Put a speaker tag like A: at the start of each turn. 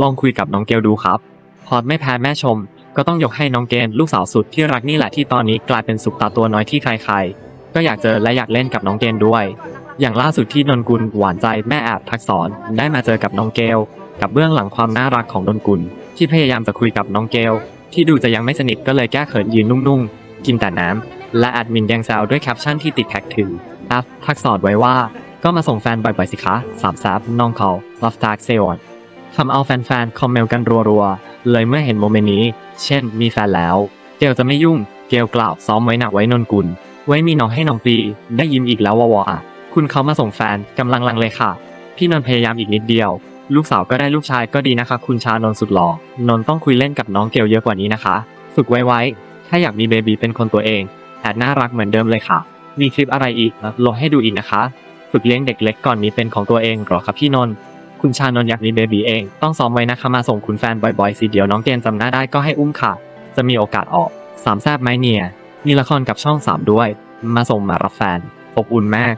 A: ลองคุยกับน้องเกลดูครับ พอไม่แพ้แม่ชม ก็ต้องยกให้น้องเกณฑ์ลูกสาวสุดที่รักนี่แหละที่ตอนนี้กลายเป็นสุปตาตัวน้อยที่ใครๆ ก็อยากเจอและอยากเล่นกับน้องเกณฑ์ด้วย อย่างล่าสุดที่นนกุลหวานใจแม่แอบทักษรได้มาเจอกับน้องเกลกับเบื้องหลังความน่ารักของนนกุล ที่พยายามจะคุยกับน้องเกลที่ดูจะยังไม่สนิทก็เลยแก้เขินยืนนุ่งๆ กินแต่น้ำและแอดมินยังแซวด้วยแคปชั่นที่ติดแท็กถึงแอฟทักษรไว้ว่า ก็มาส่งแฟนบ่อยๆสิคะสามแซบน้องเขา love tag เซออน ทำเอาแฟนๆ คอมเมนต์กันรัวๆ เลยเมื่อเห็นโมเมนต์นี้ เช่น มีแฟนแล้ว เกลจะไม่ยุ่ง เกลกล่าวซ้อมไว้หนักไว้นนกุล ไว้มีน้องให้น้องปีได้ยิ้มอีกแล้ววออะคุณเขามาส่งแฟนกำลังลังเลยค่ะ พี่นนพยายามอีกนิดเดียว ลูกสาวก็ได้ลูกชายก็ดีนะคะ คุณชานนสุดหล่อนนต้องคุยเล่นกับน้องเกลเยอะกว่านี้นะคะ ฝึกไว้ๆถ้าอยากมีเบบีเป็นคนตัวเองแอดน่ารักเหมือนเดิมเลยค่ะ มีคลิปอะไรอีกลงให้ดูอีกนะคะ ฝึกเลี้ยงเด็กเล็กก่อนมีเป็นของตัวเองหรอครับพี่นนท์ คุณชานนท์อยากมีเบบีเอง ต้องซ้อมไว้นะคะมาส่งคุณแฟนบ่อยๆสิเดี๋ยวน้องเกณฑ์จำหน้าได้ก็ให้อุ้มค่ะ จะมีโอกาสออกสามแซบไหมเนี่ย มีละครกับช่องสามด้วย มาส่งมารับแฟนอบอุ่นมาก